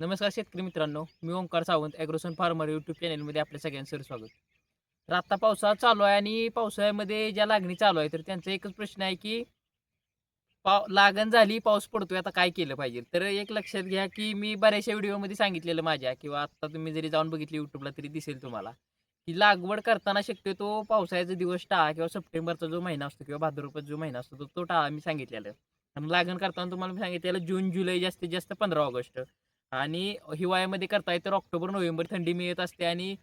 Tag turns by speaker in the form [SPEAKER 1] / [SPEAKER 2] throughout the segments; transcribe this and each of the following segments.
[SPEAKER 1] नमस्कार शेतकरी मित्रांनो मी ओंकार सावंत ॲग्रोसन फार्मर यूट्यूब चॅनलमध्ये आपल्या सगळ्यांचं सर स्वागत. तर आता पावसाळा चालू आहे आणि पावसाळ्यामध्ये ज्या लागणी चालू आहे तर त्यांचा एकच प्रश्न आहे की पाव लागण झाली पाऊस पडतोय आता काय केलं पाहिजे? तर एक लक्षात घ्या की मी बऱ्याचशा व्हिडिओमध्ये सांगितलेलं माझ्या किंवा आता तुम्ही जरी जाऊन बघितली यूट्यूबला तरी दिसेल तुम्हाला की लागवड करताना शक्यतो पावसाळ्याचा दिवस टाळा किंवा सप्टेंबरचा जो महिना असतो किंवा भाद्रपद जो महिना असतो तो तो टाळा मी सांगितलेलं आणि लागण करताना तुम्हाला मी सांगितलेलं जून जुलै जास्तीत जास्त पंधरा ऑगस्ट. आणि हिवाळ्यामध्ये करता येतं ऑक्टोबर नोव्हेंबर थंडी मिळत असते आणि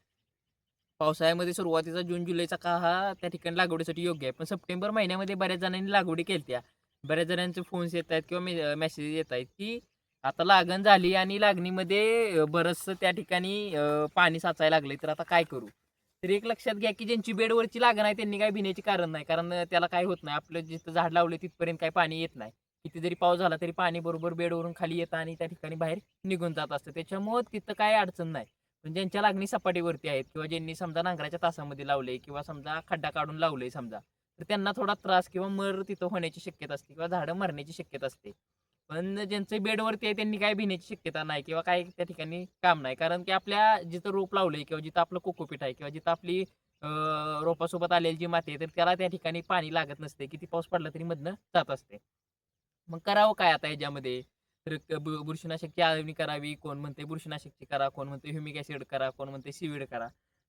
[SPEAKER 1] पावसाळ्यामध्ये सुरुवातीचा जून जुलैचा काळ हा त्या ठिकाणी लागवडीसाठी योग्य आहे. पण सप्टेंबर महिन्यामध्ये बऱ्याच जणांनी लागवडी केली त्या बऱ्याच जणांचे फोन्स येत आहेत किंवा मेसेज येत आहेत की आता लागण झाली आणि लागणीमध्ये बरंचसं त्या ठिकाणी पाणी साचायला लागले तर आता काय करू? तर एक लक्षात घ्या की ज्यांची बेडवरची लागण आहे त्यांनी काय भिण्याचे कारण नाही. कारण त्याला काय होत नाही. आपलं जिथं झाड लावले तिथपर्यंत काही पाणी येत नाही. किती जरी पाऊस झाला तरी पाणी बरोबर बेडवरून खाली येतं आणि त्या ठिकाणी बाहेर निघून जात असतं. त्याच्यामुळं तिथं काय अडचण नाही. पण ज्यांच्या लागणी सपाटीवरती आहेत किंवा ज्यांनी समजा नांगराच्या तासामध्ये लावले किंवा समजा खड्डा काढून लावले समजा तर त्यांना थोडा त्रास किंवा मर तिथं होण्याची शक्यता असते किंवा झाडं मरण्याची शक्यता असते. पण ज्यांचं बेडवरती आहे त्यांनी काय भिण्याची शक्यता नाही किंवा काय त्या ठिकाणी काम नाही. कारण की आपल्या जिथं रोप लावलंय किंवा जिथं आपलं कोकोपीठ आहे किंवा जिथं आपली रोपासोबत आलेली जी माती आहे तर त्याला त्या ठिकाणी पाणी लागत नसते. किती पाऊस पडला तरी मधनं जात असते. मग करावं काय आता याच्यामध्ये तर बुरशीनाशकची आळवणी करावी कोण म्हणते बुरशीनाशकची करा कोण म्हणते ह्युमिक ॲसिड करा कोण म्हणते सीविड करा.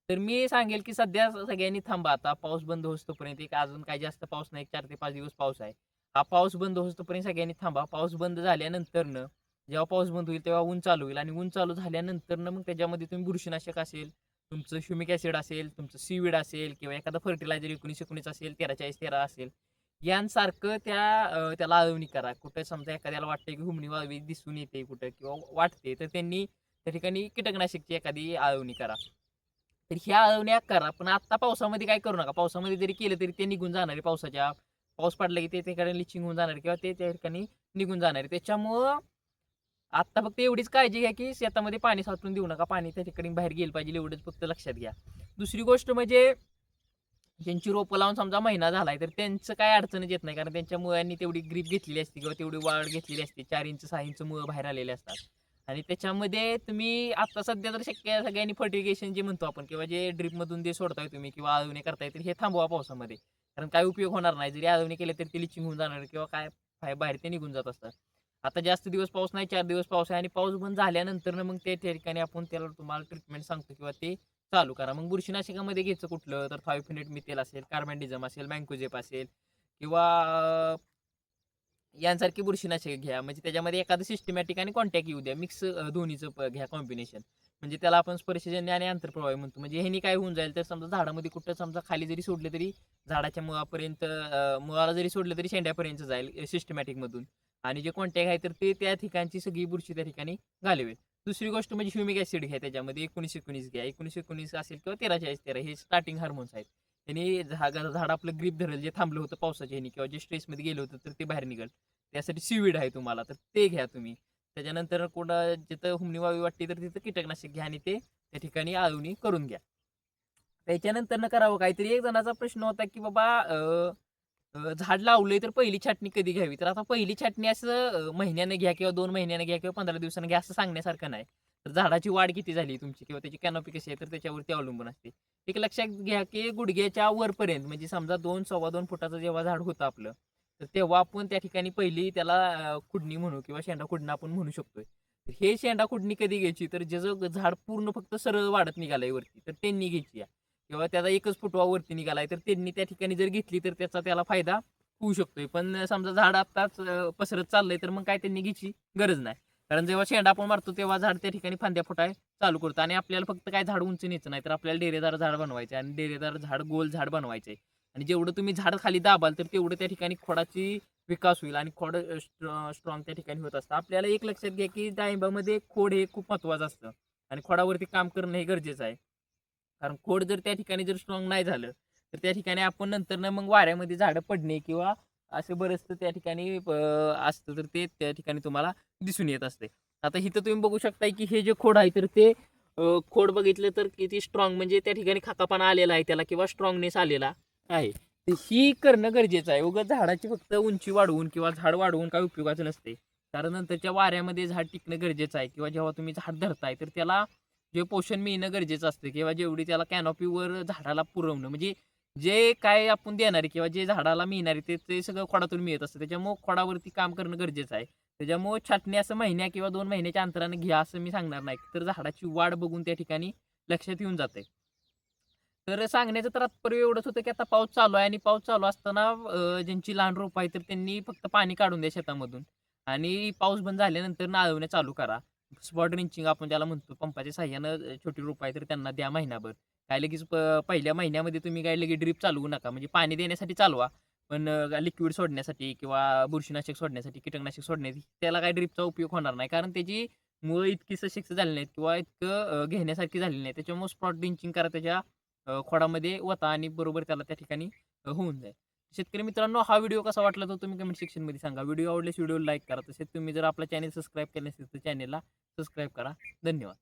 [SPEAKER 1] तर मी सांगेल की सध्या सगळ्यांनी थांबा आता पाऊस बंद होतोपर्यंत एक अजून काही जास्त पाऊस नाही चार ते पाच दिवस पाऊस आहे. हा पाऊस बंद होतोपर्यंत सगळ्यांनी थांबा पाऊस बंद झाल्यानंतरनं जेव्हा पाऊस बंद होईल तेव्हा ऊन चालू होईल आणि ऊन चालू झाल्यानंतरनं मग त्याच्यामध्ये तुम्ही बुरशीनाशक असेल तुमचं ह्युमिक ॲसिड असेल तुमचं सीविड असेल किंवा एखादा फर्टिलायझर एकोणीस एकोणीस असेल तेरा चाळीस तेरा असेल यांसारखं त्या त्याला आळवणी करा. कुठं समजा एखाद्याला वाटतं की हुमणी वाळवी दिसून येते कुठं किंवा वाटते तर त्यांनी त्या ठिकाणी कीटकनाशकची एखादी आळवणी करा. तर ह्या आळवण्या करा पण आता पावसामध्ये काय करू नका. पावसामध्ये जरी केलं तरी ते निघून जाणार आहे पावसाच्या पाऊस पडला की ते त्या ठिकाणी लिचिंग होऊन जाणार किंवा ते त्या ठिकाणी निघून जाणार. आहे त्याच्यामुळं आता फक्त एवढीच काळजी घ्या की शेतामध्ये पाणी साचून देऊ नका. पाणी त्या ठिकाणी बाहेर गेलं पाहिजे एवढंच फक्त लक्षात घ्या. दुसरी गोष्ट म्हणजे ज्यांची रोपं लावून समजा महिना झालाय तर त्यांचं काय अडचणच येत नाही. कारण त्यांच्या मुळांनी तेवढी ग्रीप घेतलेली असते किंवा तेवढी वाढ घेतलेली असते. चार इंच सहा इंच मुळं बाहेर आलेले असतात. आणि त्याच्यामध्ये तुम्ही आता सध्या तर शक्य सगळ्यांनी फर्टिगेशन जे म्हणतो आपण किंवा जे ड्रीपमधून जे सोडताय तुम्ही किंवा आळवणी करताय तर हे थांबवा पावसामध्ये. कारण काय उपयोग होणार नाही. जरी आळवणी केले तरी ते लिचिंग होऊन जाणार किंवा काय बाहेर बाहेर ते निघून जात असतात. आता जास्त दिवस पाऊस नाही चार दिवस पाऊस आहे आणि पाऊस बंद झाल्यानंतर मग ते त्या ठिकाणी आपण त्याला तुम्हाला ट्रीटमेंट सांगतो किंवा ते चालू करा. मग बुरशीनाशिकामध्ये घ्यायचं कुठलं? तर फायफिनेट मिथेल असेल कार्बॅन्डिझम असेल मँकोजेप असेल किंवा यांसारखी बुरशीनाशक घ्या. म्हणजे त्याच्यामध्ये एखादं सिस्टमॅटिक आणि कॉन्टॅक्ट येऊ द्या. मिक्स दोन्हीचं घ्या कॉम्बिनेशन म्हणजे त्याला आपण स्पर्शजन्य आणि आंतरप्रवाही म्हणतो. म्हणजे ह्यानी काय होऊन जाईल? तर समजा झाडामध्ये कुठं समजा खाली जरी सोडले तरी झाडाच्या मुळापर्यंत मुळाला जरी सोडलं तरी शेंड्यापर्यंत जाईल सिस्टमॅटिक मधून. आणि जे कॉन्टॅक्ट आहे तर ते त्या ठिकाणची सगळी बुरशी त्या ठिकाणी घालवेल. दुसरी गोष्ट म्हणजे ह्युमिक ऍसिड घ्या त्याच्यामध्ये. एकोणीस एकोणीस घ्या. एकोणीस एकोणीस असेल किंवा तेरा चाळीस तेरा. हे स्टार्टिंग हार्मोन्स आहेत. त्यांनी झाड झाड आपलं ग्रीप धरेल जे थांबलं होतं पावसाच्या ह्यानी किंवा जे स्ट्रेसमध्ये गेलं होतं तर ते बाहेर निघेल. त्यासाठी सीविड आहे तुम्हाला तर ते घ्या तुम्ही. त्याच्यानंतर कोणा जिथं हुमणी वावी वाटते तर तिथं कीटकनाशक घ्या आणि ते त्या ठिकाणी आळवणी करून घ्या. त्याच्यानंतर न करावं काहीतरी एक जणाचा प्रश्न होता की बाबा अं, झाड लावलंय तर पहिली छाटणी कधी घ्यावी? तर आता पहिली छाटणी असं महिन्याने घ्या किंवा दोन महिन्यानं घ्या किंवा पंधरा दिवसानं घ्या असं सांगण्यासारखं नाही. तर झाडाची वाढ किती झाली तुमची किंवा त्याची कॅनॉपी कशी आहे तर त्याच्यावरती अवलंबून असते. एक लक्षात घ्या की गुडघ्याच्या वरपर्यंत म्हणजे समजा दोन सव्वा दोन फुटाचं जेव्हा झाड होतं आपलं तर तेव्हा आपण त्या ठिकाणी पहिली त्याला खुडणी म्हणू किंवा शेंडा खुडणं आपण म्हणू शकतोय. हे शेंडा खुडणी कधी घ्यायची? तर ज्याचं झाड पूर्ण फक्त सरळ वाढत निघालंय वरती तर त्यांनी घ्यायची आहे. किंवा त्याचा एकच फुटवा वरती निघालाय तर त्यांनी त्या ठिकाणी जर घेतली तर त्याचा त्याला फायदा होऊ शकतोय. पण समजा झाड आत्ताच पसरत चाललंय तर मग काय त्यांनी घ्यायची गरज नाही. कारण जेव्हा शेंडा आपण मारतो तेव्हा झाड त्या ठिकाणी फांद्या फुटाय चालू करतो. आणि आपल्याला फक्त काय झाड उंच न्यायचं नाही तर आपल्याला डेरेदार झाड बनवायचे आणि डेरेदार झाड गोल झाड बनवायचे. आणि जेवढं तुम्ही झाड खाली दाबाल तर तेवढं त्या ठिकाणी खोडाची विकास होईल आणि खोड स्ट्रॉंग त्या ठिकाणी होत असतं. आपल्याला एक लक्षात घ्या की डाळिंबामध्ये खोड हे खूप महत्वाचं असतं. आणि खोडावरती काम करणं हे गरजेचं आहे. कारण खोड जर त्या ठिकाणी जर स्ट्रॉंग नाही झालं तर त्या ठिकाणी आपण नंतर ना मग वाऱ्यामध्ये झाडं पडणे किंवा असे बरेचसं त्या ठिकाणी असतं तर ते त्या ठिकाणी तुम्हाला दिसून येत असते. आता इथं तुम्ही बघू शकताय की हे जे खोड आहे तर ते खोड बघितलं तर किती स्ट्रॉंग म्हणजे त्या ठिकाणी खाकापणा आलेला आहे त्याला किंवा स्ट्रॉंगनेस आलेला आहे. तर ही करणं गरजेचं आहे. उगं झाडाची फक्त उंची वाढवून किंवा झाड वाढवून काय उपयोगाचं नसते. कारण नंतरच्या वाऱ्यामध्ये झाड टिकणं गरजेचं आहे. किंवा जेव्हा तुम्ही झाड धरताय तर त्याला जे पोषण मिळणं गरजेचं असतं किंवा जेवढी त्याला कॅनॉपीवर झाडाला पुरवणं. म्हणजे जे काय आपण देणारे किंवा जे झाडाला मिळणारे ते ते सगळं खोडातून मिळत असतं. त्याच्यामुळं खोडावरती काम करणं गरजेचं आहे. त्याच्यामुळं छाटणी असं महिन्या किंवा दोन महिन्याच्या अंतराने घ्या असं मी सांगणार नाही. तर झाडाची वाढ बघून त्या ठिकाणी लक्षात येऊन जाते तर सांगण्याचं तात्पर्य एवढंच होतं की आता पाऊस चालू आहे आणि पाऊस चालू असताना ज्यांची लहान रोप आहे तर त्यांनी फक्त पाणी काढून द्या शेतामधून. आणि पाऊस बंद झाल्यानंतर नाळवणे चालू करा. स्पॉट रिंचिंग आपण त्याला म्हणतो पंपाच्या साह्यानं छोटी रोप आहे तर त्यांना द्या महिनाभर. काय लगेच प- पहिल्या महिन्यामध्ये तुम्ही काय लगेच ड्रीप चालवू नका. म्हणजे पाणी देण्यासाठी चालवा पण लिक्विड सोडण्यासाठी किंवा बुरशीनाशक सोडण्यासाठी कीटकनाशक सोडण्यासाठी त्याला काय ड्रीपचा उपयोग होणार नाही. कारण त्याची मुळं इतकी सशक्त झाली नाहीत किंवा इतकं घेण्यासारखी झालेली नाही त्याच्यामुळे स्पॉट ड्रिंचिंग करा त्याच्या खोडामध्ये वता आणि बरोबर त्याला त्या ठिकाणी होऊन जाईल. शेतकरी मित्रांनो हा व्हिडिओ कसा वाटला तो तुम्ही कमेंट सेक्शनमध्ये सांगा. व्हिडिओ आवडल्यास व्हिडिओ लाईक करा. तसेच तुम्ही जर आपला चॅनल सबस्क्राईब केलं असेल तर चॅनलला सबस्क्राईब करा. धन्यवाद.